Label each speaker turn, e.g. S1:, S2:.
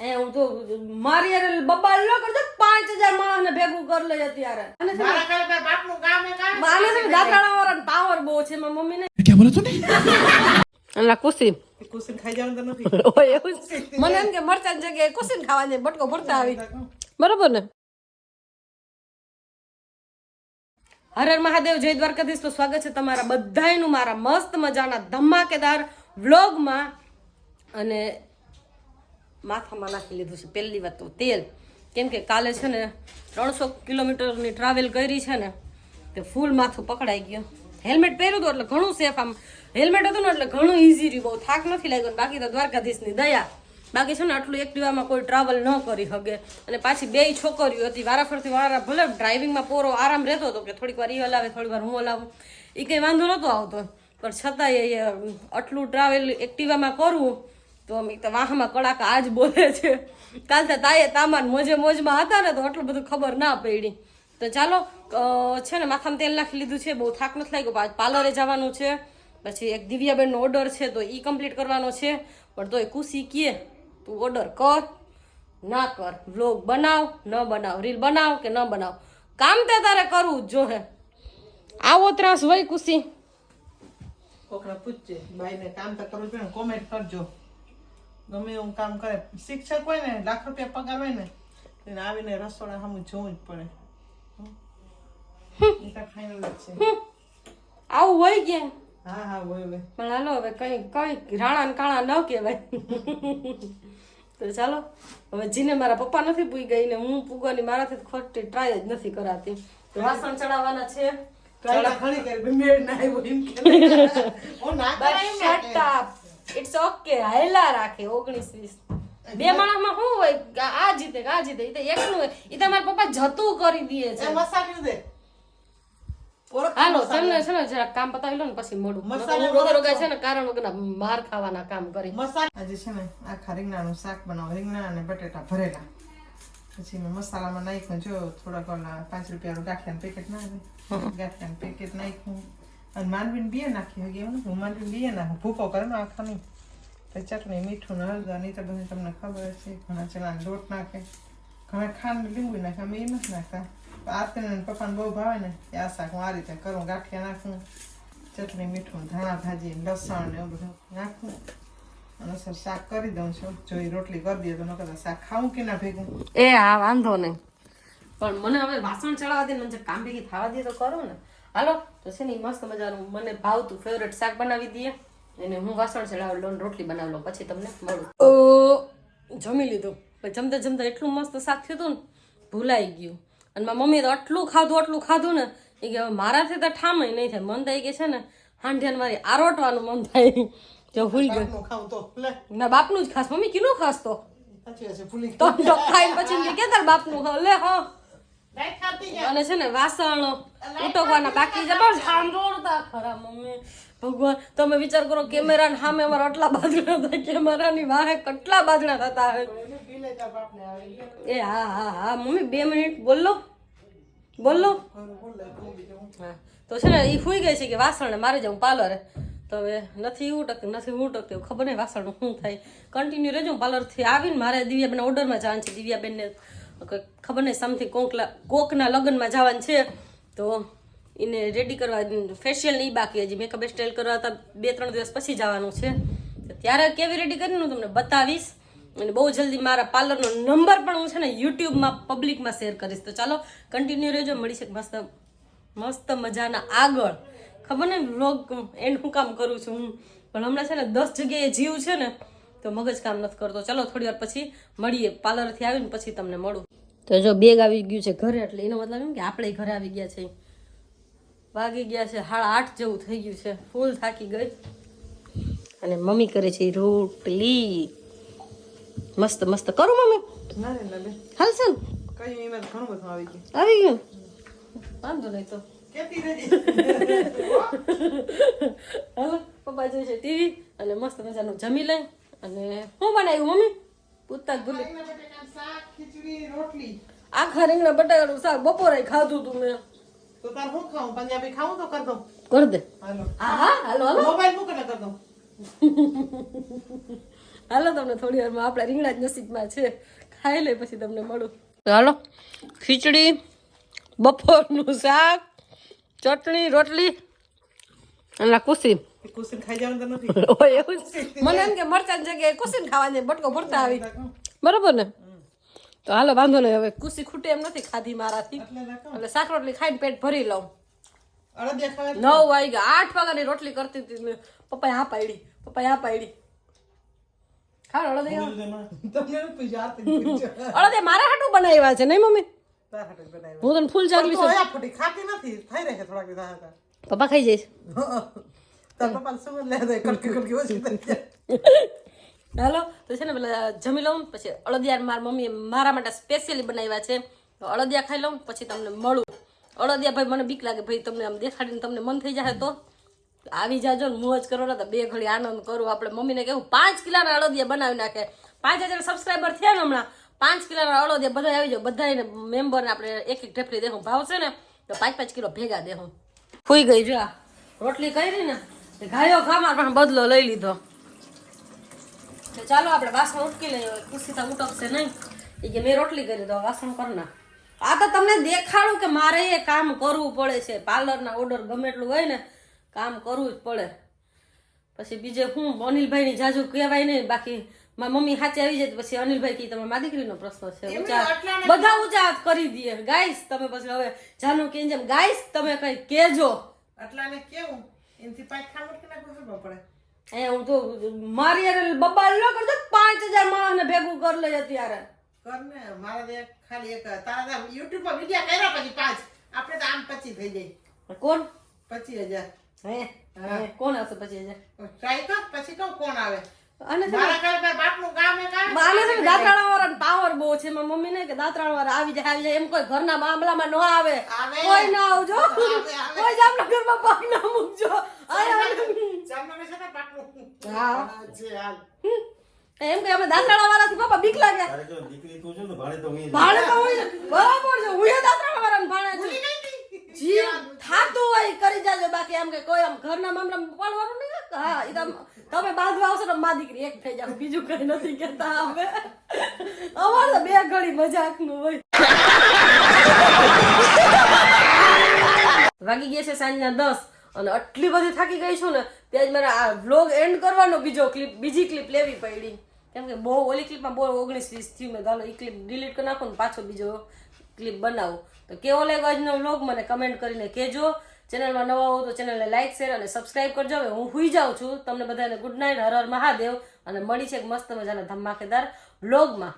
S1: એ હું તો મારી અરે બબાલ ન કરજો પાંચ હજાર માણસ ભેગું કરી લઈ અત્યારે. અને
S2: મારે
S1: છે. વાળા પાવર બહુ છે મારી મમ્મી ને
S2: ક્યાં બોલો તું
S1: અલા આવી. બરોબર ને? હરર મહાદેવ જય દ્વારકાધીશ. તો સ્વાગત છે તમારા બધાયનું મારા મસ્ત મજાના ધમાકેદાર વ્લોગમાં. અને માથામાં નાખી લીધું છે પહેલી વાત તો તેલ. કેમ કે કાલે છે ને ત્રણસો કિલોમીટરની ટ્રાવેલ કરી છે ને, તે ફૂલ માથું પકડાઈ ગયું. હેલ્મેટ પહેર્યું હતું એટલે ઘણું સેફ આમ. હેલ્મેટ હતું ને એટલે ઘણું ઇઝી રહ્યું. બહુ થાક નથી લાગ્યો બાકી તો દ્વારકાધીશની દયા. બાકી છે ને આટલું એક્ટિવામાં કોઈ ટ્રાવેલ ન કરી શકે. અને પાછી બે છોકરીઓ હતી. વારાફરતી વારા ભલે ડ્રાઇવિંગમાં પોરો આરામ રહેતો હતો કે થોડીક વાર એ હલાવે, થોડીક વાર હું હલાવું. એ કંઈ વાંધો નહોતો આવતો. પણ છતાંય આટલું ટ્રાવેલ એક્ટિવામાં કરવું તો અમે તો વાહમાં કડાકા આજ બોલે છે. કાલ તો તાએ તામાન મોજે મોજમાં હતા ને તો આટલું બધું ખબર ના પડી. તો ચાલો છે ને માથામાં તેલ નાખી લીધું છે, બહુ થાક નથી લાગ્યો પાર્લરે જવાનું છે. પછી એક દિવ્યાબેનનો ઓર્ડર છે, તો એ કમ્પ્લીટ કરવાનો છે. પણ તોય ખુશી કીએ તું ઓર્ડર કર, ના કર, વ્લોગ બનાવ, ન બનાવ, રીલ બનાવ કે ન બનાવ. કામ તે તારે કરવું જ જોહે. આવો ત્રાસ હોય ખુશી.
S2: કોકને પૂછજે, ભાઈને કામ તો કરવું જોઈએ કોમેન્ટ કરજો. ગમે એવું કામ કરે શિક્ષક હોય ને લાખ રૂપિયા પગાર હોય ને એને આવીને રસોડા સામે જોવું જ પડે ફાઇનલ છે
S1: આવું હોય કે
S2: હા હા હોય હોય
S1: પણ હાલો હવે કઈ કઈ રાણા કાણા ન કહેવાય તો ચાલો હવે જીને મારા પપ્પા નથી પૂઈ ગઈ ને હું પૂગવાની મારાથી ખોટી ટ્રાય જ નથી કરાતી તો વાસણ ચડાવવાના છે
S2: ઘણી કરી મેળ ના આવ્યો એમ કે
S1: ઇટ્સ ઓકે હેલા રાખે ઓગણીસ વીસ. બે માણસમાં શું હોય? આ જીતે આ જીતે એ એકનું હોય. એ તમારા પપ્પા જતું કરી દે છે.
S2: મસાલ્યું દે.
S1: હાલો તમને છે ને જરાક કામ પતાવી લો ને પછી મોડું.
S2: મસાલા
S1: હું રોગે રોગે છે ને કારણ વગરના માર ખાવાના કામ કરી.
S2: આજે છે ને આખા રીંગણાનું શાક બનાવો. રીંગણા અને બટેટા ભરેલા. પછી મેં મસાલામાં નાખ્યું જો થોડાક પાંચ રૂપિયાનું ગાંઠિયાનું પેકેટ નાખ્યું આવે ગાંઠિયાનું પેકેટ નાખ્યું. અને માંડવીને બીએ નાખી હોય એવું હું માંડવીને બીએ નાખું. ભૂકો કરે આખાની. તો ચટણી, મીઠું હળદર, નહીં તો બધું તમને ખબર છે. ઘણા ચણાનો લોટ નાખે. ઘણા ખાંડ લીંબુ નાખે. અમે એ નથી નાખતા. આરતીને અને પપ્પાને બહુ ભાવે ને. એ આ શાક હું આ રીતે કરું, ગાંઠિયા નાખું. ચટણી, મીઠું, ધાણા, ભાજી, લસણ ને એવું બધું નાખું. અને સર શાક કરી દઉં છું. જો એ રોટલી કરી દઈએ તો ન કરતા શાક ખાવું કે ના ભેગું?
S1: એ હા વાંધો નહીં. પણ મને હવે વાસણ ચડાવવા દે મને કામ ભેગી થવા દે તો કરો ને. હાલો તો છે ને મસ્ત મજાનું મને ભાવતું ફેવરેટ શાક બનાવી દઈએ. અને હું વાસણ ચડાવી લઉં રોટલી બનાવી લઉં પછી તમને મળું. ઓ જમી લીધું. જમતા જમતા એટલું મસ્ત શાક થયું હતું ને ભૂલાઈ ગયું. અને મારી મમ્મીએ તો આટલું ખાધું આટલું ખાધું ને એ કે હવે મારાથી તો ઠામય નહીં થાય. મન થાય કે છે ને હાંઢિયાને મારી આરોટવાનું મન થાય. જો ભૂલી ગયો.
S2: બાપનું ખાવું તો લે.
S1: ના બાપનું જ ખાસ. મમ્મી કિલો ખાસ તો. તો ખાઈ પછી કે તાર બાપનું લે હા. અને છે ને વાસણ ઉટકવાના બાકી છે. બસ સાંભળતા ખરા મમ્મી. ભગવાન તમે વિચાર કરો કેમેરા ને સામે અમારા આટલા બાજણા થાય કેમેરાની વાહે કેટલા બાજણા થતા
S2: આવે.
S1: એ હા હા હા. મમ્મી બે મિનિટ બોલો. બોલો. હા. તો છે ને એ સુઈ ગઈ છે કે વાસણ ને મારે જાઉં પાર્લરે. તો હવે નથી ઉટકતી નથી ઉટકતી. ખબર નહીં વાસણનું શું થાય. કન્ટિન્યુ રહેજો પાર્લરથી આવીને મારે દિવ્યાબેન ઓર્ડરમાં જવાનું છે. દિવ્યાબેનને ખબર નહીં સમથિંગ કોકલા, કોકના લગ્નમાં જવાનું છે, તો એને રેડી કરવા ફેશિયલ નહીં બાકી હજી મેકઅપ સ્ટાઇલ કરવા હતા, બે, ત્રણ દિવસ પછી જવાનું છે. ત્યારે કેવી રેડી કરીને હું તમને? બતાવીશ. અને બહુ જલ્દી મારા પાર્લરનો નંબર પણ હું છે ને યુટ્યુબમાં પબ્લિકમાં શેર કરીશ. તો ચાલો કન્ટિન્યુ રહેજો, મળી શકે મસ્ત મસ્ત મજાના આગળ. ખબર ને વ્લોગ એન્ડ હું કામ કરું છું હું. પણ હમણાં છે ને દસ જગ્યાએ જીવ છે ને તો મગજ કામ નથી કરતો. ચાલો થોડી વાર પછી મળીએ. પાર્લરથી આવીને પછી તમને મળું. તો જો બેગ આવી ગયું છે ઘરે એટલે એનો મતલબ એમ કે આપણે ઘરે આવી ગયા છે. વાગી ગયા છે હાળ આઠ જેવું થઈ ગયું છે. ફૂલ થાકી ગઈ. અને મમ્મી કરે છે રોટલી. મસ્ત મસ્ત. કરું મમ્મી.
S2: હાલ બધું આવી ગયું.
S1: આવી ગયું? વાંધો નહીં તો.
S2: કેતી
S1: હાલો પપ્પા જોઈ છે ટીવી અને મસ્ત મજાનું જમી લઈ અને શું બનાવ્યું મમ્મી? પૂછતા ભૂલી
S2: શાક ખીચડી રોટલી.
S1: આખા રીંગણા બટાકાનું શાક બપોરે ખાધું તું મેં.
S2: તો તાર હું ખાઉં? પંજાબી ખાવું તો કર દઉં.
S1: કર દે.
S2: હાલો.
S1: હા હા હાલો હાલો.
S2: મોબાઈલ મૂકે કર દઉં.
S1: હાલો તમને થોડી વારમાં આપણા રીંગણા જ નસીબમાં છે. ખાઈ લે પછી તમને મળું. હાલો. ખીચડી બપોરનું શાક ચટણી રોટલી અને કુસી
S2: કુસી ખાઈ જવાનું તો નથી.
S1: ઓય એવું મને એમ કે મરચાની જગ્યાએ કુસીને ખાવાની બટકો ભરતા આવી. બરોબર ને? તો હાલો વાંધો નહીં હવે. કુસી ખૂટે એમ નથી ખાધી મારાથી.
S2: એટલે
S1: શાક રોટલી ખાઈને પેટ ભરી લઉં. નવ વાગી ગયા આઠ વાગ્યાની રોટલી કરતી હતી પપ્પાએ હા પાડી પપ્પાએ હા પાડી. અડદે મારા હાટું બનાવ્યા છે નહીં મમ્મી?
S2: તારા હાટુ બનાવ્યું.
S1: હું તને ફૂલ ચાકલી
S2: તો હયા ફૂટી ખાતી નથી. થઈ રહે છે થોડાક દિવસ હતા
S1: પપ્પા ખાઈ જઈશ. હાલો તો છે ને પેલા જમી લઉં પછી અળદિયા મારા મમ્મીએ મારા માટે સ્પેશિયલી બનાવ્યા છે તો અળદિયા ખાઈ લઉં પછી તમને મળું અળદિયા ભાઈ મને બીક લાગે ભાઈ તમને આમ દેખાડીને તમને મન થઈ જાય તો આવી જાજો ને મોજ કરો ને તો બે ઘડી આનંદ કરું આપણે મમ્મીને કહેવું પાંચ કિલોના અળદિયા બનાવી નાખે પાંચ હજાર સબસ્ક્રાઈબર થયા ને હમણાં પાંચ કિલોના અળદિયા બધા આવી જાઓ બધાને મેમ્બરને આપણે એક એક ઢેફલી દેહું ભાવશે ને તો પાંચ પાંચ કિલો ભેગા દેહું ફૂઈ ગઈ જો રોટલી કરી ને ગાયો ખામાં પણ બદલો લઈ લીધો. તો ચાલો આપણે વાસણ ઉટકી લઈએ હવે ખુશી તો ઉટકશે નહીં. એ કે મેં રોટલી કરી દો વાસણ કરના આ તો તમને દેખાડું કે મારે એ કામ કરવું પડે છે. પાર્લરના ઓર્ડર ગમે એટલું હોય ને કામ કરવું જ પડે. પછી બીજે હું અનિલભાઈની જાજુ કહેવાય નહીં બાકી મારી મમ્મી સાચી આવી જાય પછી અનિલભાઈ કી તમે મા દીકરીનો પ્રશ્ન છે. બધા ઊંચા કરી દઈએ ગાઈસ તમે પછી હવે જાનુ કે જેમ ગાઈસ તમે કઈ કેજો
S2: આટલાને કેવું? એનાથી પાંચ ખાવટ કે ના ખબર પડે.
S1: એ હું તો મારી યાર બબાલ ન કરજો પાંચ હજાર માણસને ભેગું કરી લે અત્યારે
S2: કર ને મારા દે ખાલી એક તારા યુટ્યુબ પર વિડિયા કર્યા પછી પાંચ. આપણે તો આમ પચી થઈ જાય.
S1: કોણ?
S2: પચીસ હજાર.
S1: હે? કોણ આવશે પછી હજાર?
S2: ટ્રાય કર પછી કહું કોણ આવે.
S1: અને
S2: મારા પર બાપનું ગામ
S1: દાંતરાણા વાળા પાવર બહુ છે. મારી મમ્મી ને કે દાંતરાણ વાળા આવી જાય આવી જાય. એમ કોઈ ઘરના મામલામાં ન આવે. કોઈ ના આવજો. કોઈ જામનગર જામનગરમાં પગ ના મૂકજો.
S2: ને
S1: એમ કે અમે દાંતરાણા વાળાથી બાપા બીક લાગે
S3: દીકરી તું છો ને ભાડે તો હું
S1: ભાડે તો બરાબર છે. હું એ દાંતરાણા વાળાને ભાણે છું. જી થાતું હોય કરી જાજો. બાકી એમ કે કોઈ આમ ઘરના મામલામાં પાડવાનું નહીં હા એ તમે બાંધવા આવશો ને મા દીકરી એક થઈ જાવ. બીજું કઈ નથી કહેતા અમે. બે મજાકનું હોય. વાગી ગયા છે સાંજના દસ અને આટલી બધી થાકી ગઈ છું ને, ત્યાં જ મારે આ વ્લોગ એન્ડ કરવાનો બીજો ક્લિપ બીજી ક્લિપ લેવી પડી. કેમ કે બહુ ઓલી ક્લિપમાં બહુ ઓગણીસ વીસ થયું મેં ગાલો એ ક્લિપ ડિલીટ કરી નાખું ને પાછો બીજો ક્લિપ બનાવું. તો કેવો લાગ્યો આજનો વ્લોગ મને કમેન્ટ કરીને કહેજો. ચેનલમાં નવા હો તો ચેનલને લાઇક શેર અને સબસ્ક્રાઇબ કરજો. હવે હું હુઈ જાઉં છું. તમને બધાને ગુડ નાઇટ હર હર મહાદેવ. અને મળી છે એક મસ્ત મજાના ધમાકેદાર વ્લોગમાં